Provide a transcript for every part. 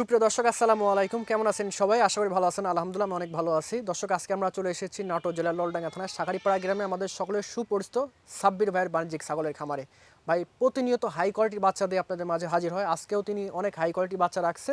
সুপ্রিয় দর্শক, আসসালামু আলাইকুম। কেমন আছেন সবাই? আশা করি ভালো আছেন। আলহামদুলিল্লাহ, আমি অনেক ভালো আছি। দর্শক, আজকে আমরা চলে এসেছি নাটোর জেলার ললডাঙ্গা থানার সাকারিপাড়া গ্রামে আমাদের সকলের সুপরিচিত সাব্বির ভাইয়ের বাণিজ্যিক ছাগলের খামারে। ভাই, প্রতিনিয়ত হাই কোয়ালিটির বাচ্চা দিয়ে আপনাদের মাঝে হাজির হয়। আজকেও তিনি অনেক হাই কোয়ালিটির বাচ্চা রাখছে।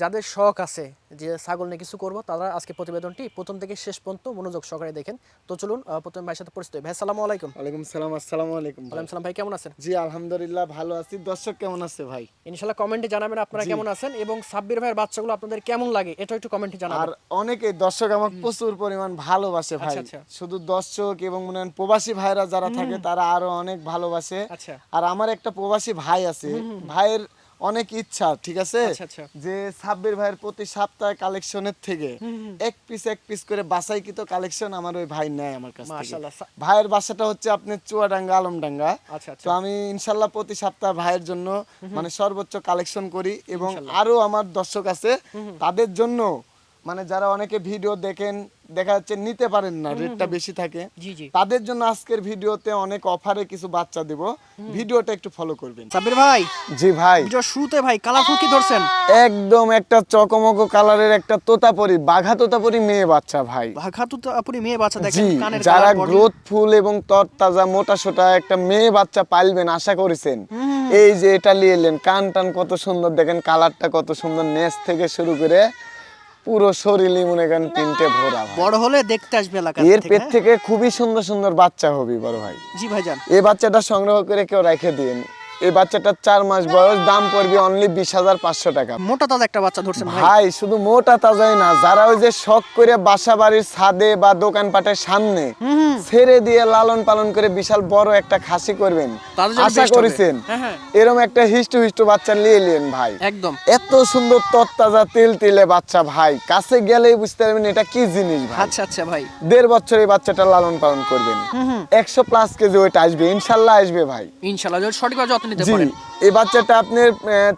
যাদের শখ আছে যে ছাগল নিয়ে কিছু করব তারা আজকে প্রতিবেদনটি প্রথম থেকে শেষ পর্যন্ত মনোযোগ সহকারে দেখেন। তো চলুন প্রথমে ভাইয়ের সাথে পরিচিত ভাই আসসালামু আলাইকুম। ওয়ালাইকুম সালাম আসসালামু আলাইকুম ভাই। ওয়ালাইকুম সালাম ভাই কেমন আছেন? জি আলহামদুলিল্লাহ ভালো আছি। দর্শক কেমন আছে ভাই? ইনশাল্লাহ কমেন্টে জানাবেন আপনারা কেমন আছেন এবং সাব্বির ভাইয়ের বাচ্চাগুলো আপনাদের কেমন লাগে এটা একটু কমেন্টে আর জানাবেন অনেকে দর্শক আমাকে প্রচুর পরিমাণ ভালোবাসে ভাই। আচ্ছা, আচ্ছা। শুধু দর্শক এবং মনে হয় প্রবাসী ভাইরা যারা থাকে তারা আরও অনেক ভালোবাসে। আচ্ছা। আর আমার একটা প্রবাসী ভাই আছে। ভাইয়ের অনেক ইচ্ছা ঠিক আছে? আচ্ছা, আচ্ছা। যে সাব্বির ভাইয়ের প্রতি সপ্তাহে কালেকশনের থেকে এক পিস এক পিস করে বাসাইকৃত কালেকশন আমার ওই ভাই নেয় আমার কাছ ভাইয়ের বাসাটা হচ্ছে আপনার চুয়াডাঙ্গা আলমডাঙ্গা। আচ্ছা তো আমি ইনশাল্লাহ প্রতি সপ্তাহ ভাইয়ের জন্য মানে সর্বোচ্চ কালেকশন করি এবং আরও আমার দর্শক আছে তাদের জন্য মানে যারা অনেকে ভিডিও দেখেন দেখা যাচ্ছে নিতে পারেন না রেটটা বেশি থাকে। তাদের জন্য আজকের ভিডিওতে অনেক অফারে কিছু বাচ্চা দেব। ভিডিওটা একটু ফলো করবেন। সাব্বির ভাই। জি ভাই। শুরুতে ভাই কালারফুল কি ধরছেন? একদম একটা চকমক কালারের একটা তোতাপরি বাঘা তোতাপরি মেয়ে বাচ্চা ভাই। ভাখাতু তো আপনি মেয়ে বাচ্চা দেখেন কানের যারা গ্রোথ ফুল এবং তরতাজা মোটা সোটা একটা মেয়ে বাচ্চা পালবেন আশা করেছেন। এই যে এটা নিয়ে এলেন কান টান কত সুন্দর দেখেন কালারটা কত সুন্দর নেস থেকে শুরু করে পুরো শরীরই মনে করেন তিনটে ভরা বড় হলে দেখতে আসবে এলাকা এর পেট? থেকে খুবই সুন্দর সুন্দর বাচ্চা হবে বড় ভাই। জি ভাইজান। এই বাচ্চাটা সংগ্রহ করে কেউ রেখে দিন এই বাচ্চাটার চার মাস বয়স দাম পড়বে অনলি বিশ হাজার পাঁচশো টাকা। মোটা তাজা একটা বাচ্চা ধরছেন ভাই। শুধু মোটা তাজাই না যারা ওই যে শখ করে বাসা বাড়ির ছাদে বা দোকানপাটের সামনে ছেড়ে দিয়ে লালন পালন করে বিশাল বড় একটা খাসি করবেন আশা করেছেন? হ্যাঁ হ্যাঁ। এরকম একটা বাচ্চা নিয়ে এলেন ভাই। একদম। এত সুন্দর তত্তাজা তেল তেলে বাচ্চা ভাই কাছে গেলেই বুঝতে পারবেন এটা কি জিনিস ভাই। আচ্ছা আচ্ছা ভাই। দেড় বছর এই বাচ্চাটা লালন পালন করবেন। একশো প্লাস কেজি ওইটা আসবে ইনশাল্লাহ আসবে ভাই। সঠিকভাবে যত্ন নিতে জি পারেন। এই বাচ্চাটা আপনার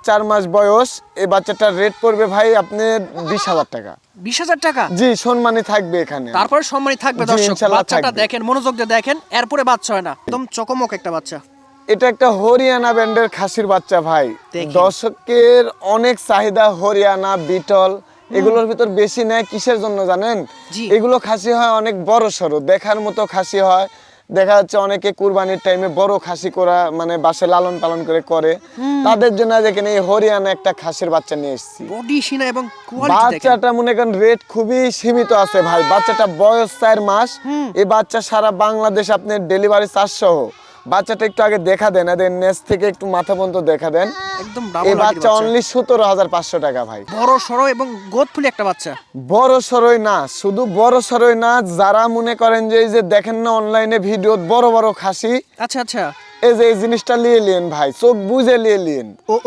চার মাস বয়স এই বাচ্চাটার রেট পড়বে ভাই আপনার বিশ হাজার টাকা। বিশ হাজার টাকা? জি সম্মানী থাকবে এখানে। তারপরে সম্মানী থাকবে দর্শক। বাচ্চাটা দেখেন মনোযোগ দিয়ে দেখেন এরপরে বাচ্চা হয় না। একদম চকমক একটা বাচ্চা। এটা একটা হরিয়ানা ব্যান্ডের খাসির বাচ্চা ভাই। দর্শকের অনেক চাহিদা হরিয়ানা বিটল এগুলোর ভিতর বেশি নেয় কিসের জন্য জানেন? এগুলো খাসি হয় অনেক বড় সড়ো দেখার মতো খাসি হয়। দেখা যাচ্ছে অনেকে কুরবানির টাইমে বড় খাসি করা মানে বাসে লালন পালন করে করে। তাদের জন্য যেখানে এই হরিয়ানা একটা খাসির বাচ্চা নিয়ে এসেছি। এবং বাচ্চাটা মনে করেন রেট খুবই সীমিত আছে ভাই। বাচ্চাটা বয়স চার মাস। এই বাচ্চা সারা বাংলাদেশ আপনি ডেলিভারি চার্জ সহ বাচ্চাটা একটু আগে দেখা দেন এদের নেস থেকে একটু মাথা পর্যন্ত দেখা দেন। একদম এই বাচ্চা অনলি সতেরো হাজার পাঁচশো টাকা ভাই। বড় সরো এবং গোদফুলি একটা বাচ্চা। বড় সরই না শুধু বড় সরই না যারা মনে করেন যে এই যে দেখেন না অনলাইনে ভিডিও বড় বড় খাসি। আচ্ছা আচ্ছা। এই যে এই জিনিসটা নিয়ে ভাই চোখ বুঝে নিয়ে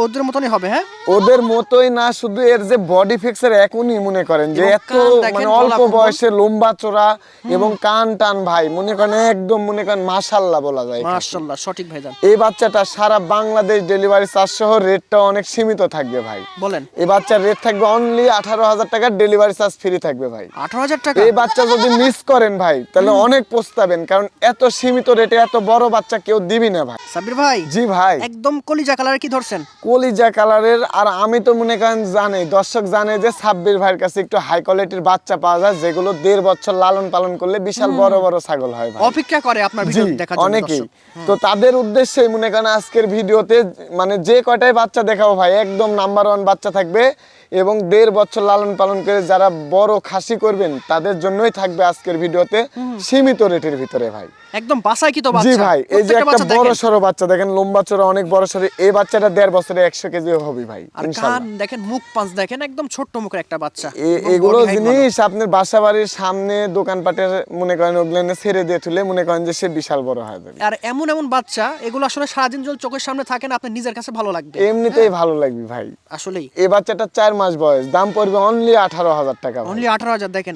ওদের মতনই হবে হ্যাঁ? ওদের মতোই না শুধু এর যে বডি ফিক্সের এখনই মনে করেন যে এত মানে অল্প বয়সে লম্বা চোরা এবং কান টান ভাই মনে করেন একদম মনে করেন মাশাল্লাহ বলা যায় এখানে। মাশাআল্লাহ সঠিক ভাইজান এই বাচ্চাটা সারা বাংলাদেশ ডেলিভারি চার্জ সহ রেটটা অনেক সীমিত থাকবে ভাই। বলেন। এই বাচ্চার রেট থাকবে অনলি আঠারো হাজার টাকার ডেলিভারি চার্জ ফ্রি থাকবে ভাই। আঠারো হাজার টাকা? এই বাচ্চা যদি মিস করেন ভাই তাহলে অনেক পস্তাবেন কারণ এত সীমিত রেটে এত বড় বাচ্চা কেউ দিবি না। ভাই। সাবির ভাই? জি ভাই। একদম কলিজা কালার কি ধরছেন? কলিজা কালারের আর আমি তো মনে করেন জানি দর্শক জানে যে সাব্বির ভাইয়ের কাছে একটু হাই কোয়ালিটির বাচ্চা পাওয়া যায় যেগুলো দেড় বছর লালন পালন করলে বিশাল বড় বড় ছাগল হয় ভাই। অপেক্ষা করে আপনার ভিডিও দেখার জন্য অনেকেই। তো তাদের উদ্দেশ্যে মনে করেন আজকের ভিডিওতে মানে যে কয়টাই বাচ্চা দেখাবো ভাই একদম নাম্বার ওয়ান বাচ্চা থাকবে এবং দেড় বছর লালন পালন করে যারা বড় খাসি করবেন তাদের জন্যই থাকবে আজকের ভিডিওতে সীমিত রেটের ভিতরে ভাই। একদম বাসায় কি তো জি ভাই এই যে একটা বাচ্চা বড় বাচ্চা দেখেন লম্বা চড়া অনেক বড় সরো এই বাচ্চাটা দেড় বছরে একশো কেজি হবে ভাই আর কান দেখেন মুখ পাঁচ দেখেন একদম ছোট্ট মুখের একটা বাচ্চা। এগুলো। জিনিস আপনার বাসা বাড়ির সামনে দোকানপাটের মনে করেন ওগুলো ছেড়ে দিয়ে তুলে মনে করেন যে সে বিশাল বড় হয়ে যাবে। আর এমন এমন বাচ্চা এগুলো আসলে সারাদিন যদি চোখের সামনে থাকে না আপনার নিজের কাছে ভালো লাগবে। এমনিতেই ভালো লাগবে ভাই। আসলেই। এই বাচ্চাটা চার মাস বয়স দাম পড়বে অনলি আঠারো হাজার টাকা অনলি আঠারো হাজার দেখেন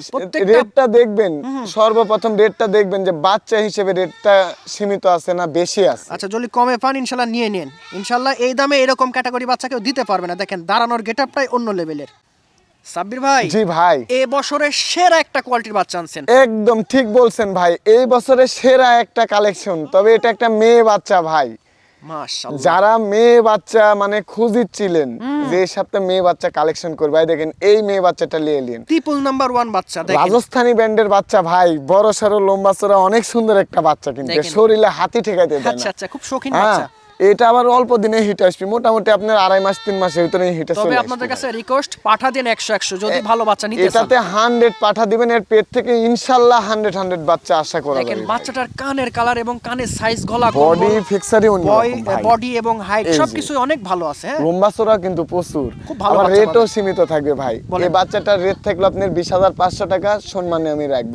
রেটটা দেখবেন সর্বপ্রথম রেটটা দেখবেন যে বাচ্চা হিসেবে রেটটা সীমিত আছে না বেশি আছে। আচ্ছা যদি কমে পান ইনশাল্লাহ নিয়ে নেন। ইনশাল্লাহ এই দামে এরকম ক্যাটাগরি বাচ্চা কেউ দিতে পারবে না। দেখেন দাঁড়ানোর গেট আপটাই অন্য লেভেলের সাব্বির ভাই জি ভাই। বছরের সেরা একটা কোয়ালিটির বাচ্চা আনছেন। একদম ঠিক বলছেন ভাই এই বছরের সেরা একটা কালেকশন তবে এটা একটা মেয়ে বাচ্চা ভাই। যারা মেয়ে বাচ্চা মানে খুঁজিচ্ছিলেন যে সপ্তাহে মেয়ে বাচ্চা কালেকশন করবে। ভাই দেখেন এই মেয়ে বাচ্চাটা নিয়ে নিন ট্রিপল নাম্বার ওয়ান বাচ্চা রাজস্থানি ব্যান্ডের বাচ্চা ভাই বড় সড়ো লম্বা চড়া অনেক সুন্দর একটা বাচ্চা কিন্তু। শরীরে হাতি ঠেকাইতে দেয় আচ্ছা আচ্ছা খুব শৌখিন হ্যাঁ। বাচ্চা এটা আবার অল্প দিনে হিট আসবে। মোটামুটি আপনার আড়াই মাস তিন মাসের ভিতরে হিট আসবে তবে আপনাদের কাছে রিকোয়েস্ট পাঠা দেন একশো একশো যদি ভালো বাচ্চা নিতে চান। এটাতে হান্ড্রেড পাঠা দিবেন এর পেট থেকে ইনশাল্লাহ হান্ড্রেড হান্ড্রেড বাচ্চা আশা করা যায় দেখেন বাচ্চাটার কানের কালার এবং কানের সাইজ গলা বডি ফিক্সারই অন্য বডি এবং হাইট সবকিছু অনেক ভালো আছে হ্যাঁ? লম্বা চড়া কিন্তু প্রচুর। আবার রেটও সীমিত থাকবে ভাই। এই বাচ্চাটার রেট থাকল আপনার বিশ হাজার পাঁচশো টাকা সম্মানে আমি রাখব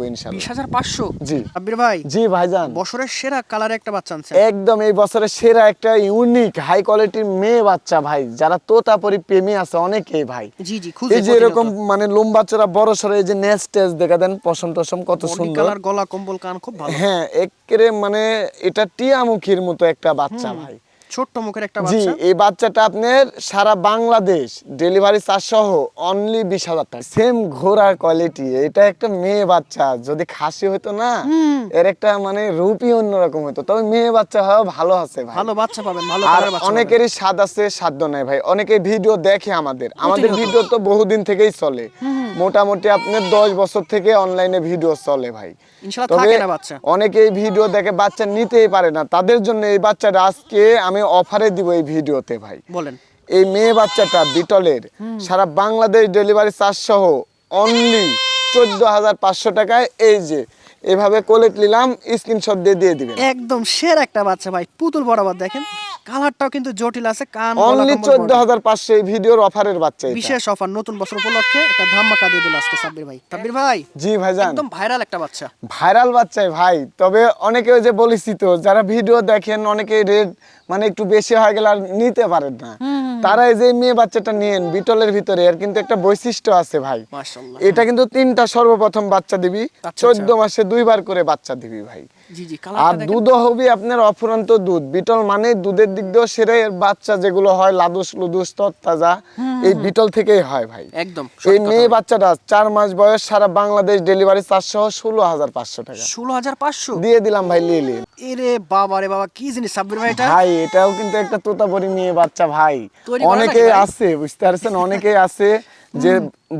হাজার পাঁচশো? জি। আব্বির ভাই জি ভাইজান। বছরের সেরা কালারে একটা বাচ্চা আনছেন। একদম এই বছরের সেরা একটা ইউনিক হাই কোয়ালিটির মেয়ে বাচ্চা ভাই যারা তোতাপরি প্রেমী আছে অনেকে ভাই। জি জি এই যে এরকম মানে লোম বাচ্চারা বড় সরে এই যে নেস টেস দেখা দেন পশম টসম কত সুন্দর। গলা কম্বল কান খুব ভালো। হ্যাঁ একেরে মানে এটা টিয়ামুখীর মতো একটা বাচ্চা ভাই। ছোট্ট মুখের একটা জি এই বাচ্চাটা আপনার সারা বাংলাদেশ ডেলিভারি চার্জ সহ অনলি বিশ হাজার টাকা। সেম ঘোড়ার কোয়ালিটি এটা একটা মেয়ে বাচ্চা। যদি খাসি হতো না এর একটা মানে রূপই অন্যরকম হতো তবে মেয়ে বাচ্চা হওয়া ভালো আছে ভাই। ভালো বাচ্চা পাবেন ভালো আর। অনেকেরই স্বাদ আছে সাধ্য নাই ভাই। অনেকে ভিডিও দেখে আমাদের। আমাদের ভিডিও তো বহুদিন থেকেই চলে। মোটামুটি আপনার দশ বছর থেকে অনলাইনে ভিডিও চলে ভাই। তবে অনেকে এই ভিডিও দেখে বাচ্চা নিতেই পারে না। তাদের জন্য এই বাচ্চাটা আজকে আমি অফারে দিব এই ভিডিওতে ভাই। বলেন। এই মেয়ে বাচ্চাটা বিটলের সারা বাংলাদেশ ডেলিভারি চার্জ সহ অনলি চোদ্দ হাজার পাঁচশো টাকায় এই যে এভাবে কোলেট নিলাম স্ক্রিনশট দিয়ে দিয়ে দিবেন। একদম সের একটা বাচ্চা ভাই পুতুল বরাবর দেখেন। কালারটাও কিন্তু জটিল আছে কান অনলি কম্বল, চোদ্দ body। হাজার পাঁচশো এই ভিডিওর অফারের বাচ্চা এটা। বিশেষ অফার নতুন বছর উপলক্ষে একটা ধামাকা দিয়ে দিল আজকে সাব্বির ভাই। সাব্বির ভাই জি ভাইজান। একদম ভাইরাল একটা বাচ্চা। ভাইরাল বাচ্চাই ভাই তবে অনেকে ওই যে বলেছি তো যারা ভিডিও দেখেন অনেকে রেড মানে একটু বেশি হয়ে গেলে আর নিতে পারেন না। তারা এই যে মেয়ে বাচ্চাটা নিয়েন বিটলের ভিতরে এর কিন্তু একটা বৈশিষ্ট্য আছে ভাই। এটা কিন্তু তিনটা সর্বপ্রথম বাচ্চা দিবি চোদ্দ মাসে দুইবার করে বাচ্চা দিবি ভাই। আর দুধও হবে আপনার অফুরন্ত দুধ। বিটল মানে দুধের দিক দিয়েও সেরে এর বাচ্চা যেগুলো হয় লাদুস লুদুস তত্তাজা এই বিটল থেকেই হয় ভাই। একদম এই মেয়ে বাচ্চাটা চার মাস বয়স সারা বাংলাদেশ ডেলিভারি চারশো ষোলো হাজার পাঁচশো টাকা। ষোলো হাজার পাঁচশো? দিয়ে দিলাম ভাই লিয়ে লিয়ে এরে বাবা রে বাবা কি জিনিস সাব্বির ভাই এটা? ভাই এটাও কিন্তু একটা তোতাপরি মেয়ে বাচ্চা ভাই। অনেকে আছে বুঝতে পারছেন? অনেকেই আছে যে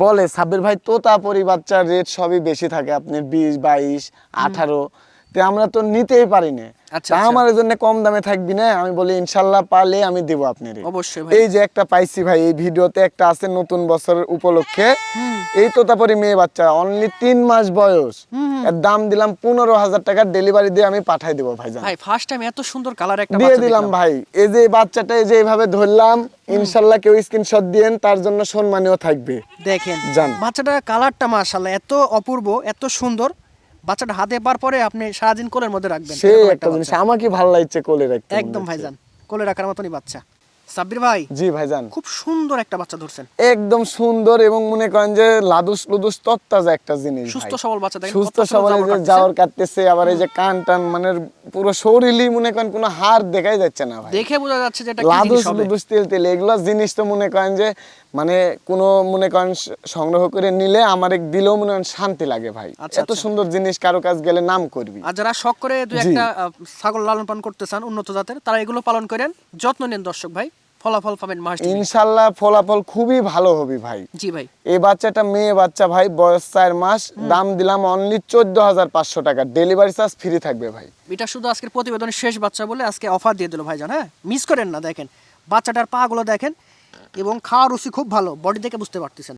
বলে সাব্বির ভাই তোতাপরি বাচ্চার রেট সবই বেশি থাকে। আপনার বিশ বাইশ আঠারো। তো আমরা তো নিতেই পারি না আচ্ছা, তা আচ্ছা। আমার জন্য কম দামে থাকবি না? আমি বলি ইনশাল্লাহ পারলে আমি দেবো আপনার। অবশ্যই এই যে একটা পাইছি ভাই এই ভিডিওতে একটা আছে নতুন বছরের উপলক্ষে। এই তোতাপরি মেয়ে বাচ্চা অনলি তিন মাস বয়স। এর দাম দিলাম পনেরো হাজার টাকার ডেলিভারি দিয়ে আমি পাঠাই দেবো ভাই ভাই ফার্স্ট টাইম এত সুন্দর কালার একটা দিয়ে দিলাম ভাই। এই যে বাচ্চাটা এই যে এইভাবে ধরলাম ইনশাল্লাহ কেউ স্ক্রিনশট দিয়েন তার জন্য সম্মানীয় থাকবে। দেখেন যান। বাচ্চাটার কালারটা মাশাআল্লাহ এত অপূর্ব এত সুন্দর। বাচ্চাটা হাতে পার পরে আপনি সারাদিন কোলের মধ্যে রাখবেন। সে একটা জিনিস আমাকে ভালো লাগছে কোলে রাখতে একদম ভাইজান কোলে রাখার মতনই বাচ্চা। সাব্বির ভাই জি ভাইজান। খুব সুন্দর একটা বাচ্চা ধরছেন। একদম সুন্দর এবং মনে করেন যে লাদুস লুদুস তত্তাজা একটা জিনিস সুস্থ সবল বাচ্চা দেখেন সুস্থ সবল যে। যাওয়ার কাটতেছে আবার এই যে কান টান মানে পুরো শরীরই মনে করেন কোনো হাড় দেখাই যাচ্ছে না ভাই। দেখে বোঝা যাচ্ছে যে এটা কি লাদুস লুদুস তেল তেল এগুলা জিনিস তো মনে করেন যে মানে কোনো মনে করেন সংগ্রহ করে নিলে আমার এক দিলেও মনে করেন শান্তি লাগে ভাই। আচ্ছা, এত আচ্ছা। সুন্দর জিনিস কারও কাছ গেলে নাম করবি। আর যারা শখ করে দু একটা ছাগল লালন পালন করতে চান উন্নত জাতের তারা এগুলো পালন করেন। যত্ন নেন দর্শক ভাই ফলাফল পাবেন মাস ইনশাল্লাহ ফলাফল খুবই ভালো হবে ভাই। জি ভাই। এই বাচ্চাটা মেয়ে বাচ্চা ভাই বয়স চার মাস দাম দিলাম অনলি চোদ্দ হাজার পাঁচশো টাকা। ডেলিভারি চার্জ ফ্রি থাকবে ভাই। এটা শুধু আজকের প্রতিবেদনের শেষ বাচ্চা বলে আজকে অফার দিয়ে দিল ভাইজান হ্যাঁ? মিস করেন না দেখেন। বাচ্চাটার পা গুলো দেখেন। এবং খাওয়ার রুচি খুব ভালো বডি থেকে বুঝতে পারতেছেন।